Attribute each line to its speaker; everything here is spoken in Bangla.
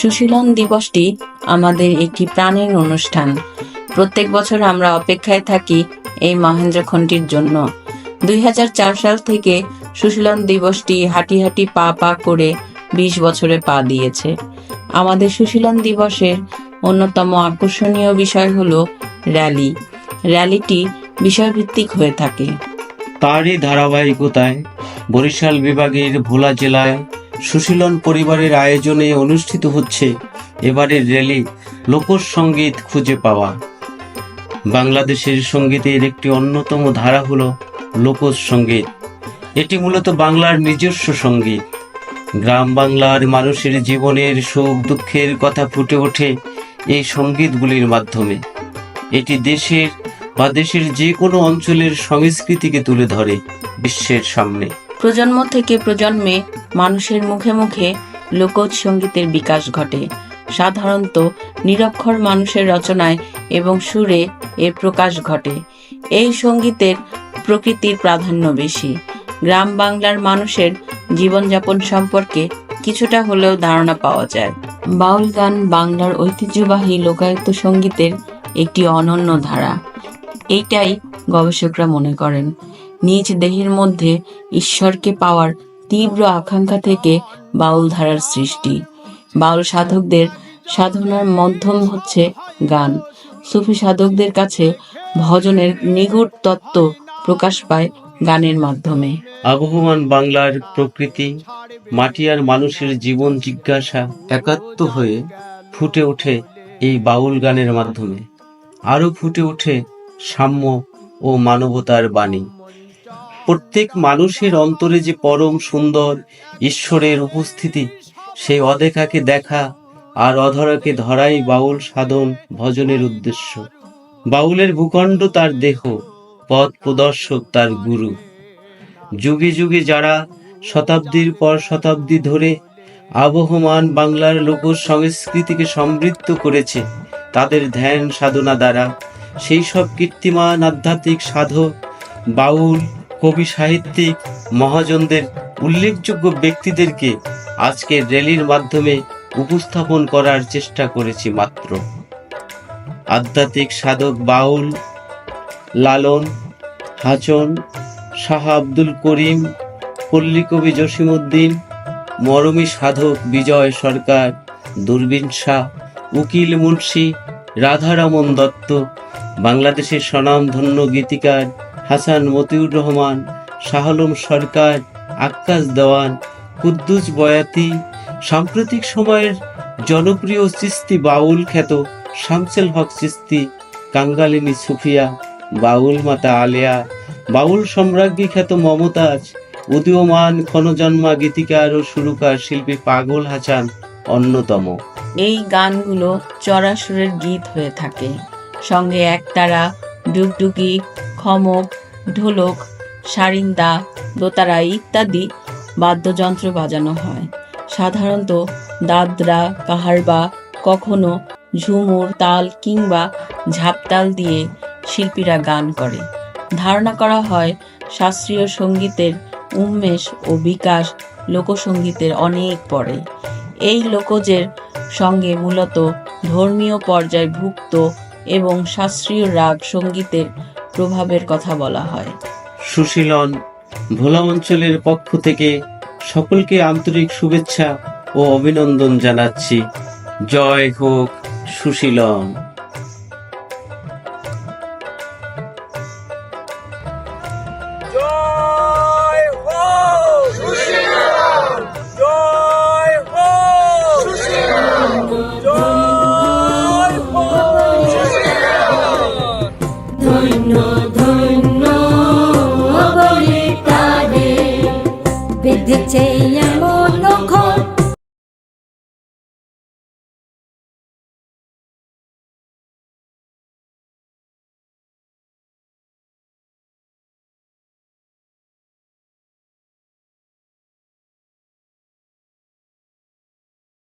Speaker 1: সুশীলন দিবসটি আমাদের একটি প্রাণের অনুষ্ঠান। প্রত্যেক বছর আমরা অপেক্ষায় থাকি এই মহেন্দ্র খন্ডির জন্য। দুই হাজার চার সাল থেকে সুশীলন দিবসটি হাঁটি হাঁটি পা পা করে বিশ বছরে পা দিয়েছে। আমাদের সুশীলন দিবসের অন্যতম আকর্ষণীয় বিষয় হলো র্যালি। র্যালিটি বিষয়ভিত্তিক হয়ে থাকে।
Speaker 2: তারই ধারাবাহিকতায় বরিশাল বিভাগের ভোলা জেলায় সুশীলন পরিবারের আয়োজনে অনুষ্ঠিত হচ্ছে এবারের র্যালি লোকসঙ্গীত খুঁজে পাওয়া। বাংলাদেশের সঙ্গীতের একটি অন্যতম ধারা হলো লোকসঙ্গীত এটি মূলত বাংলার নিজস্ব সংগীত। গ্রাম বাংলার মানুষের জীবনের সুখ দুঃখের কথা ফুটে ওঠে এই সঙ্গীতগুলির মাধ্যমে। এটি দেশের বা দেশের যে কোনো অঞ্চলের সংস্কৃতিকে তুলে ধরে বিশ্বের সামনে।
Speaker 1: প্রজন্ম থেকে প্রজন্মে মানুষের মুখে মুখে লোকজ সঙ্গীতের বিকাশ ঘটে। সাধারণত নিরক্ষর মানুষের রচনায় এবং সুরে এর প্রকাশ ঘটে। এই সঙ্গীতের প্রকৃতির প্রাধান্য বেশি। গ্রাম বাংলার মানুষের জীবনযাপন সম্পর্কে কিছুটা হলেও ধারণা পাওয়া যায়। বাউল গান বাংলার ঐতিহ্যবাহী লোকায়ত সঙ্গীতের একটি অনন্য ধারা। এইটাই গবেষকরা মনে করেন। নিজ দেহের মধ্যে ঈশ্বরকে পাওয়ার তীব্র আকাঙ্ক্ষা থেকে বাউল ধারার সৃষ্টি। বাউল সাধকদের সাধনার মাধ্যম হচ্ছে গান। সুফি সাধকদের কাছে ভজনের নিগুড় তত্ত্ব প্রকাশ পায় গানের মাধ্যমে।
Speaker 2: আবহমান বাংলার প্রকৃতি মাটি আর মানুষের জীবন জিজ্ঞাসা একাত্ম হয়ে ফুটে ওঠে এই বাউল গানের মাধ্যমে। আরও ফুটে ওঠে সাম্য ও মানবতার বাণী। প্রত্যেক মানুষের অন্তরে যে পরম সুন্দর ঈশ্বরের উপস্থিতি, সেই অদেখাকে দেখা আর অধরাকে ধরাই বাউল সাধন ভজনের উদ্দেশ্য। বাউলের ভূখণ্ড তার দেহ, পথ প্রদর্শক তার গুরু। যুগে যুগে যারা শতাব্দীর পর শতাব্দী ধরে আবহমান বাংলার লোক সংস্কৃতিকে সমৃদ্ধ করেছে তাদের ধ্যান সাধনা দ্বারা, সেই সব কীর্তিমান আধ্যাত্মিক সাধক বাউল কবি সাহিত্যিক মহাজনদের উল্লেখযোগ্য ব্যক্তিদেরকে আজকের র্যালির মাধ্যমে উপস্থাপন করার চেষ্টা করেছি মাত্র। আধ্যাত্মিক সাধক বাউল, লালন হাচন শাহ আব্দুল করিম, পল্লী কবি জসিমউদ্দিন, মরমী সাধক বিজয় সরকার, দূরবীন শাহ, উকিল মুন্সি রাধারমন দত্ত, বাংলাদেশের স্বনামধন্য গীতিকার হাসান মতিউর রহমান, শাহলম সরকার, আক্কাস দেওয়ান, কুদ্দুস বয়াতি, সাম্প্রতিক সময়ের জনপ্রিয় চিস্তি বাউল খ্যাত শামসেল হক চিস্তি কাঙ্গালিনী সুফিয়া, বাউল মাতা আলিয়া, বাউল সম্রাজ্ঞী খ্যাত মমতাজ, উদীয়মান ক্ষণজন্মা গীতিকার ও সুরকার শিল্পী পাগল হাসান অন্যতম।
Speaker 1: এই গানগুলো চড়া সুরের গীত হয়ে থাকে। সঙ্গে একতারা ডুগডুগি, খমক ঢোলক, সারিন্দা, দোতারা ইত্যাদি বাদ্যযন্ত্র বাজানো হয়। সাধারণত দাদরা, কাহারবা, কখনো ঝুমুর তাল কিংবা ঝাপতাল দিয়ে শিল্পীরা গান করে। ধারণা করা হয় শাস্ত্রীয় সঙ্গীতের উন্মেষ ও বিকাশ লোকসঙ্গীতের অনেক পরে। এই লোকজের সঙ্গে মূলত ধর্মীয় পর্যায়ভুক্ত এবং শাস্ত্রীয় রাগ সঙ্গীতের প্রভাবের কথা বলা হয়।
Speaker 2: সুশীলন ভোলা অঞ্চলের পক্ষ থেকে সকলকে আন্তরিক শুভেচ্ছা ও অভিনন্দন জানাচ্ছি। জয় হোক সুশীলন।
Speaker 3: Rainbow